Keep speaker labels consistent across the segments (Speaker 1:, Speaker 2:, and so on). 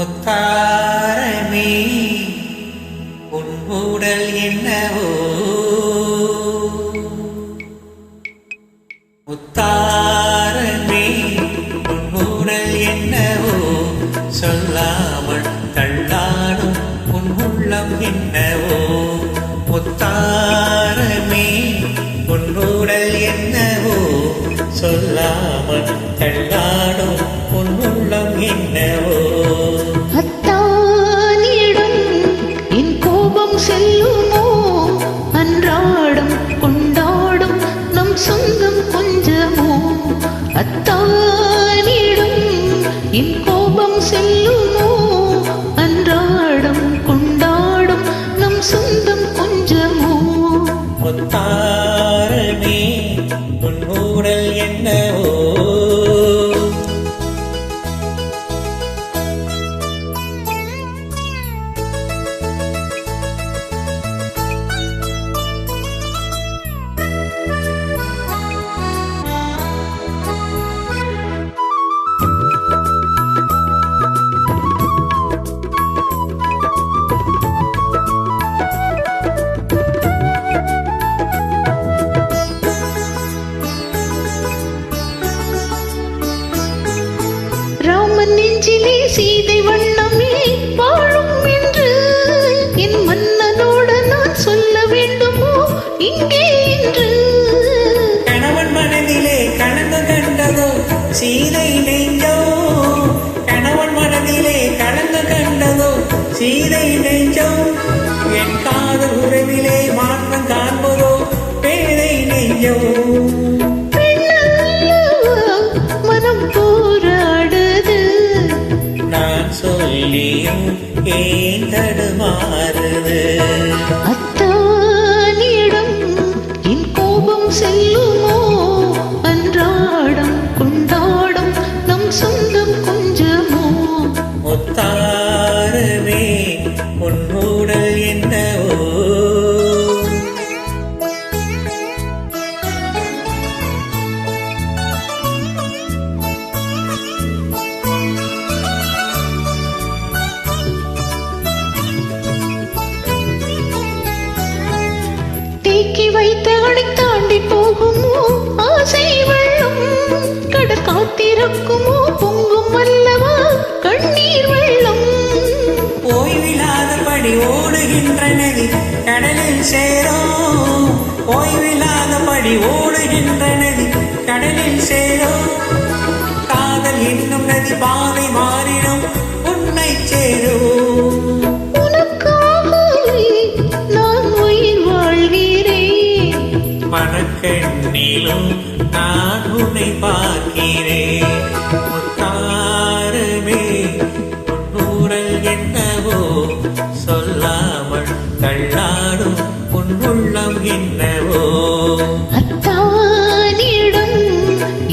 Speaker 1: முத்தாரமே உன் உடல் என்னவோ? முத்தாரமே உன் உடல் என்னவோ? சொல்லாமல் தள்ளாடும் உன் உள்ளம் என்னவோ? முத்தாரமே உன் உடல் என்னவோ? சொல்லாமல்
Speaker 2: அத்தானிடம் நெஞ்சிலே சீதை வண்ணமே வாழும் என்று என் மன்னனோடு நான் சொல்ல வேண்டுமோ? இங்கே என்று
Speaker 1: கணவன் மனதிலே கலந்து கண்டதோ? சீதை நெஞ்சோ? கணவன் மனதிலே கலந்து கண்டதோ? சீதை நெஞ்சோ? என் காதல் உறவிலே மாற்றம் காண்பதோ? பேதை நெஞ்சோ? ஏன் தடுமாறுது?
Speaker 2: வைத்த அணை தாண்டி போகுமோ? ஆசை வெள்ளம் கடற் காத்திருக்குமோ பொங்கும் அல்லவா? கண்ணீர் வெள்ளம்.
Speaker 1: ஓய்வில்லாதபடி ஓடுகின்ற நதி கடலில் சேரும். ஓய்வில்லாதபடி ஓடுகின்ற நதி கடலில் சேரும். காதல் என்னும் நதி பாதை
Speaker 2: கண்ணிலும் நான்
Speaker 1: உன்னை பார்க்கிறேன். தாரமே நூறல் என்னவோ சொல்லாமல் தள்ளாடும் உன் உள்ளம் என்னவோ.
Speaker 2: அத்தானிடம்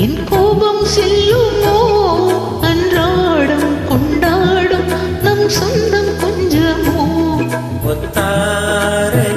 Speaker 2: என் கோபம் செல்லுமோ? அன்றாடம் கொண்டாடும் நம் சொந்தம் கொஞ்சமோ? ஒத்தாரே